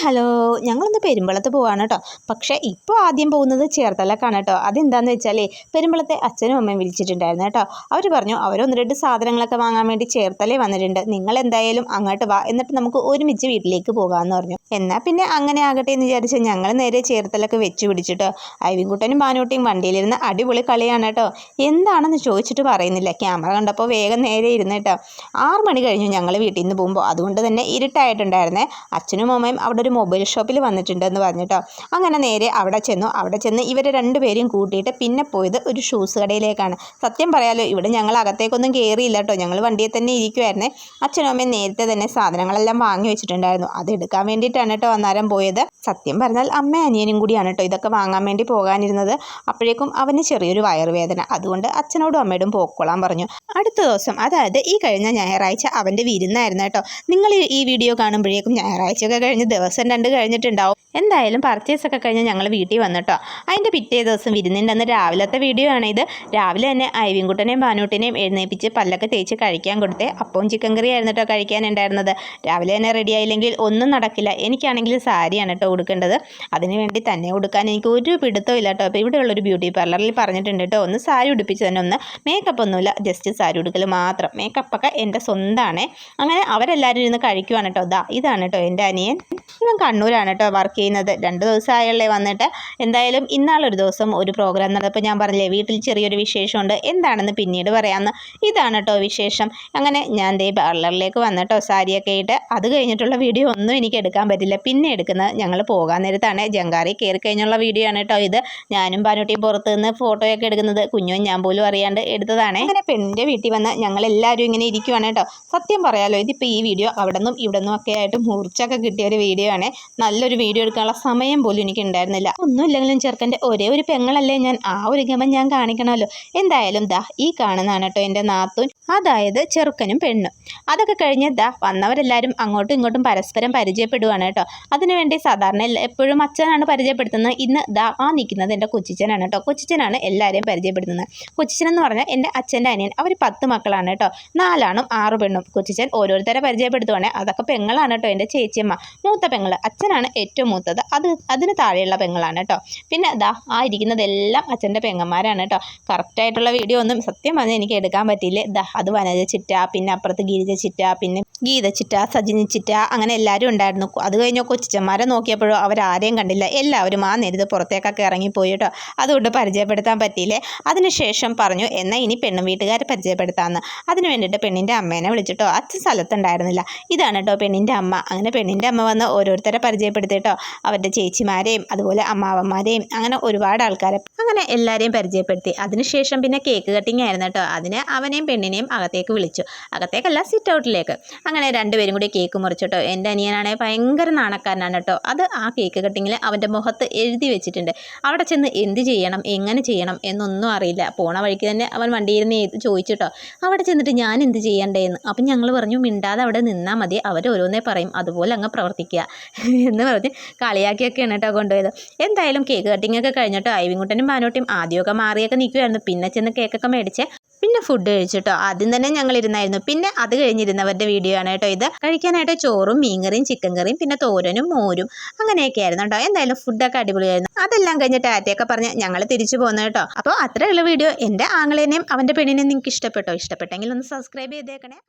Hello ഞങ്ങളൊന്ന് പെരുമ്പളത്ത് പോവാണ് കേട്ടോ പക്ഷേ ഇപ്പോൾ ആദ്യം പോകുന്നത് ചേർത്തലക്കാണ് കേട്ടോ അതെന്താണെന്ന് വെച്ചാൽ പെരുമ്പളത്തെ അച്ഛനും അമ്മയും വിളിച്ചിട്ടുണ്ടായിരുന്നു കേട്ടോ അവർ പറഞ്ഞു അവരൊന്ന് രണ്ട് സാധനങ്ങളൊക്കെ വാങ്ങാൻ വേണ്ടി ചേർത്തലേ വന്നിട്ടുണ്ട്. നിങ്ങൾ എന്തായാലും അങ്ങോട്ട് വാ. എന്നിട്ട് നമുക്ക് ഒരുമിച്ച് വീട്ടിലേക്ക് പോകാമെന്ന് പറഞ്ഞു. എന്നാൽ പിന്നെ അങ്ങനെ ആകട്ടെ എന്ന് വിചാരിച്ച് ഞങ്ങൾ നേരെ ചേർത്തലൊക്കെ വെച്ച് പിടിച്ചിട്ടോ. ഐവിൻകുട്ടനും ബാനൂട്ടിയും വണ്ടിയിലിരുന്ന് അടിപൊളി കളിയാണ് കേട്ടോ. എന്താണെന്ന് ചോദിച്ചിട്ട് പറയുന്നില്ല. ക്യാമറ കണ്ടപ്പോൾ വേഗം നേരെ ഇരുന്ന് കേട്ടോ. ആറ് മണി കഴിഞ്ഞു ഞങ്ങൾ വീട്ടിൽ നിന്ന് പോകുമ്പോൾ അതുകൊണ്ട് തന്നെ ഇരുട്ടായിട്ടുണ്ടായിരുന്നേ. അച്ഛനും അമ്മയും അവിടെ ഒരു മൊബൈൽ ഷോപ്പിൽ വന്നിട്ടുണ്ടെന്ന് പറഞ്ഞിട്ടോ. അങ്ങനെ നേരെ അവിടെ ചെന്നു. അവിടെ ചെന്ന് ഇവരെ രണ്ടുപേരെയും കൂട്ടിയിട്ട് പിന്നെ പോയത് ഒരു ഷൂസ് കടയിലേക്കാണ്. സത്യം പറയാലോ ഇവിടെ ഞങ്ങൾ അകത്തേക്കൊന്നും കയറിയില്ല കേട്ടോ. ഞങ്ങൾ വണ്ടിയിൽ തന്നെ ഇരിക്കുമായിരുന്നേ അച്ഛനും അമ്മയും നേരത്തെ തന്നെ സാധനങ്ങളെല്ലാം വാങ്ങി വെച്ചിട്ടുണ്ടായിരുന്നു. അത് എടുക്കാൻ വേണ്ടിയിട്ടാണ് കേട്ടോ അന്നേരം പോയത്. സത്യം പറഞ്ഞാൽ അമ്മ അനിയനും കൂടിയാണ് കേട്ടോ ഇതൊക്കെ വാങ്ങാൻ വേണ്ടി പോകാനിരുന്നത്. അപ്പോഴേക്കും അവന് ചെറിയൊരു വയറുവേദന. അതുകൊണ്ട് അച്ഛനോടും അമ്മയോടും പോക്കോളാൻ പറഞ്ഞു. അടുത്ത ദിവസം അതായത് ഈ കഴിഞ്ഞ ഞായറാഴ്ച അവന്റെ വിരുന്നായിരുന്നു കേട്ടോ. നിങ്ങൾ ഈ വീഡിയോ കാണുമ്പോഴേക്കും ഞായറാഴ്ചയൊക്കെ കഴിഞ്ഞ് ദിവസം രണ്ട് കഴിഞ്ഞിട്ടുണ്ടാവും. എന്തായാലും പർച്ചേസ് ഒക്കെ കഴിഞ്ഞ് ഞങ്ങൾ വീട്ടിൽ വന്നിട്ടോ അതിന്റെ പിറ്റേ ദിവസം വിരുന്നിന്റെ രാവിലത്തെ വീഡിയോ ആണ് ഇത്. രാവിലെ തന്നെ ഐവിൻകുട്ടനെയും ബാനൂട്ടിനെയും എഴുന്നേപ്പിച്ച് പല്ലൊക്കെ തേച്ച് കഴിക്കാൻ കൊടുത്തേ. അപ്പവും ചിക്കൻ കറി ആയിരുന്നു കേട്ടോ കഴിക്കാനുണ്ടായിരുന്നത്. രാവിലെ തന്നെ റെഡി ആയില്ലെങ്കിൽ ഒന്നും നടക്കില്ല. എനിക്കാണെങ്കിൽ സാരിയാണ് കേട്ടോ കൊടുക്കേണ്ടത് അതിന് വേണ്ടി തന്നെ കൊടുക്കാൻ എനിക്ക് ഒരു പിടുത്തവും ഇല്ല കേട്ടോ അപ്പോൾ ഇവിടെയുള്ളൊരു ബ്യൂട്ടി പാർലറിൽ പറഞ്ഞിട്ടുണ്ട് കേട്ടോ ഒന്ന് സാരി ഉടുപ്പിച്ച് തന്നെ ഒന്ന് മേക്കപ്പ് ഒന്നുമില്ല. ജസ്റ്റ് സാരി ഉടുക്കൽ മാത്രം. മേക്കപ്പൊക്കെ എന്റെ സ്വന്തമാണ് അങ്ങനെ അവരെല്ലാവരും ഇരുന്ന് കഴിക്കുവാണ് കേട്ടോ ദാ ഇതാണ് കേട്ടോ എന്റെ അനിയൻ. ഇവൻ കണ്ണൂരാണ് കേട്ടോ വർക്ക് ചെയ്യുന്നത്. രണ്ട് ദിവസമായുള്ളേ വന്നിട്ട്. എന്തായാലും ഇന്നാളൊരു ദിവസം ഒരു പ്രോഗ്രാം നടന്നപ്പോൾ ഞാൻ പറഞ്ഞില്ലേ വീട്ടിൽ ചെറിയൊരു വിശേഷമുണ്ട്. എന്താണെന്ന് പിന്നീട് പറയാമെന്ന് ഇതാണ് കേട്ടോ വിശേഷം. അങ്ങനെ ഞാൻ ദേ പാർലറിലേക്ക് വന്നിട്ടോ സാരിയൊക്കെ ഇട്ട് അത് കഴിഞ്ഞിട്ടുള്ള വീഡിയോ ഒന്നും എനിക്ക് എടുക്കാൻ പറ്റില്ല. പിന്നെ എടുക്കുന്നത് ഞങ്ങൾ പോകാൻ നേരത്താണ്. ജങ്കാറി കയറി കഴിഞ്ഞുള്ള വീഡിയോ ആണ് കേട്ടോ ഇത്. ഞാനും പാനൂട്ടിയും പുറത്ത് നിന്ന് ഫോട്ടോയൊക്കെ എടുക്കുന്നത്. കുഞ്ഞും ഞാൻ പോലും അറിയാണ്ട് എടുത്തതാണ്. അങ്ങനെ പെണ്ണിന്റെ വീട്ടിൽ വന്ന് ഞങ്ങൾ എല്ലാവരും ഇങ്ങനെ ഇരിക്കുവാണ് കേട്ടോ സത്യം പറയാലോ ഇതിപ്പോൾ ഈ വീഡിയോ അവിടെ നിന്നും ഇവിടെ നിന്നും ഒക്കെ ആയിട്ട് മൂർച്ചൊക്കെ കിട്ടിയ ഒരു വീഡിയോ ആണ് നല്ലൊരു വീഡിയോ എടുക്കാനുള്ള സമയം പോലും എനിക്ക് ഉണ്ടായിരുന്നില്ല ഒന്നുമില്ലെങ്കിലും ചെറുക്കന്റെ ഒരേ ഒരു പെങ്ങളല്ലേ ഞാൻ. ആ ഒരു ഗമൻ ഞാൻ കാണിക്കണമല്ലോ. എന്തായാലും ദാ ഈ കാണുന്നതാണ് കേട്ടോ എന്റെ നാത്തൂൻ. അതായത് ചെറുക്കനും പെണ്ണും. അതൊക്കെ കഴിഞ്ഞ് ദാ വന്നവരെല്ലാവരും അങ്ങോട്ടും ഇങ്ങോട്ടും പരസ്പരം പരിചയപ്പെടുവാണ് കേട്ടോ. അതിനുവേണ്ടി സാധാരണ എപ്പോഴും അച്ഛനാണ് പരിചയപ്പെടുത്തുന്നത്. ഇന്ന് ദാ ആ നിൽക്കുന്നത് എന്റെ കൊച്ചിച്ചനാണ് കേട്ടോ. കൊച്ചിച്ചനാണ് എല്ലാവരെയും പരിചയപ്പെടുത്തുന്നത്. കൊച്ചിച്ചൻ എന്ന് പറഞ്ഞാൽ എന്റെ അച്ഛന്റെ അനിയൻ. അവർ പത്ത് മക്കളാണ് കേട്ടോ. നാലാണും ആറ് പെണ്ണും. കൊച്ചിച്ചൻ ഓരോരുത്തരെ പരിചയപ്പെടുത്തുവാണേ. അതൊക്കെ പെങ്ങളാണ് കേട്ടോ എന്റെ ചേച്ചിയമ്മ. മൂത്ത പെങ്ങൾ അച്ഛനാണ് ഏറ്റവും മൂത്തത്. അത് അതിന് താഴെയുള്ള പെങ്ങളാണ് കേട്ടോ. പിന്നെ ദാ ആ ഇരിക്കുന്നതെല്ലാം അച്ഛന്റെ പെങ്ങന്മാരാണ് കേട്ടോ. കറക്റ്റായിട്ടുള്ള വീഡിയോ ഒന്നും സത്യം പറഞ്ഞാൽ എനിക്ക് എടുക്കാൻ പറ്റിയില്ലേ. ദാ അത് വനജ പിന്നെ അപ്പുറത്ത് ഗിരിജ ചിറ്റ പിന്നെ ഗീത ചിറ്റ സജിനി അങ്ങനെ എല്ലാവരും ഉണ്ടായിരുന്നു. അത് കഴിഞ്ഞ കൊച്ചിച്ചന്മാരെ നോക്കിയപ്പോഴോ അവരാരെയും കണ്ടില്ല. എല്ലാവരും ആ നേരത്ത് പുറത്തേക്കൊക്കെ ഇറങ്ങിപ്പോയി കേട്ടോ. അതുകൊണ്ട് പരിചയപ്പെടുത്താൻ പറ്റിയില്ലേ? അതിനുശേഷം പറഞ്ഞു എന്നാൽ ഇനി പെണ്ണും വീട്ടുകാരെ പരിചയപ്പെടുത്താമെന്ന് അതിന് വേണ്ടിയിട്ട് പെണ്ണിന്റെ അമ്മേനെ വിളിച്ചിട്ടോ. അച്ഛൻ സ്ഥലത്തുണ്ടായിരുന്നില്ല. ഇതാണ് കേട്ടോ പെണ്ണിന്റെ അമ്മ. അങ്ങനെ പെണ്ണിന്റെ അമ്മ വന്ന് ഓരോരുത്തരെ പരിചയപ്പെടുത്തിട്ടോ അവരുടെ ചേച്ചിമാരെയും അതുപോലെ അമ്മാവന്മാരെയും അങ്ങനെ ഒരുപാട് ആൾക്കാരെ അങ്ങനെ എല്ലാവരെയും പരിചയപ്പെടുത്തി. അതിനുശേഷം പിന്നെ കേക്ക് കട്ടിങ് ആയിരുന്നു കേട്ടോ. അതിന് അവനെയും പെണ്ണിനെയും അകത്തേക്ക് വിളിച്ചു. അകത്തേക്കല്ല സിറ്റ് ഔട്ടിലേക്ക് അങ്ങനെ രണ്ടുപേരും കൂടി കേക്ക് മുറിച്ചിട്ടോ. എന്റെ അനിയനാണെങ്കിൽ ഭയങ്കര നാണക്കാരനാണ് കേട്ടോ. അത് ആ കേക്ക് കട്ടിങ്ങിൽ അവന്റെ മുഖത്ത് എഴുതി വെച്ചിട്ടുണ്ട്. അവിടെ ചെന്ന് എന്ത് ചെയ്യണം എങ്ങനെ ചെയ്യണം എന്നൊന്നും അറിയില്ല. പോണ വഴിക്ക് തന്നെ അവൻ വണ്ടിയിൽ നിന്ന് ചോദിച്ചിട്ടോ. അവിടെ ചെന്നിട്ട് ഞാൻ എന്ത് ചെയ്യണ്ടേന്ന്. അപ്പം ഞങ്ങൾ പറഞ്ഞു മിണ്ടാതെ അവിടെ നിന്നാൽ മതി. അവർ ഓരോന്നേ പറയും. അതുപോലെ അങ്ങ് പ്രവർത്തിക്കുക. എന്ന് പറഞ്ഞ് കളിയാക്കിയൊക്കെയാണ് കേട്ടോ കൊണ്ടുപോയത്. എന്തായാലും കേക്ക് കട്ടിങ്ങൊക്കെ കഴിഞ്ഞിട്ടോ. ഐവിൻകുട്ടനും മാനോട്ടിയും ആദ്യമൊക്കെ മാറിയൊക്കെ നിൽക്കുകയായിരുന്നു പിന്നെ ചെന്ന് കേക്കൊക്കെ മേടിച്ച്. പിന്നെ ഫുഡ് കഴിച്ചിട്ടോ? ആദ്യം തന്നെ ഞങ്ങൾ ഇരുന്നായിരുന്നു പിന്നെ അത് കഴിഞ്ഞിരുന്നവരുടെ വീഡിയോ ആണ് കേട്ടോ ഇത്. കഴിക്കാനായിട്ട് ചോറും മീൻകറിയും ചിക്കൻ കറിയും പിന്നെ തോരനും മോരും അങ്ങനെയൊക്കെ ആയിരുന്നു കേട്ടോ. എന്തായാലും ഫുഡൊക്കെ അടിപൊളിയായിരുന്നു. അതെല്ലാം കഴിഞ്ഞ് ടാറ്റയൊക്കെ പറഞ്ഞ് ഞങ്ങൾ തിരിച്ചു പോകുന്നത് കേട്ടോ. അപ്പോൾ അത്രയുള്ള വീഡിയോ എന്റെ ആങ്ങളേനെയും അവന്റെ പെണ്ണിനെയും നിങ്ങൾക്ക് ഇഷ്ടപ്പെട്ടോ? ഇഷ്ടപ്പെട്ടെങ്കിൽ ഒന്ന് സബ്സ്ക്രൈബ് ചെയ്തേക്കണേ.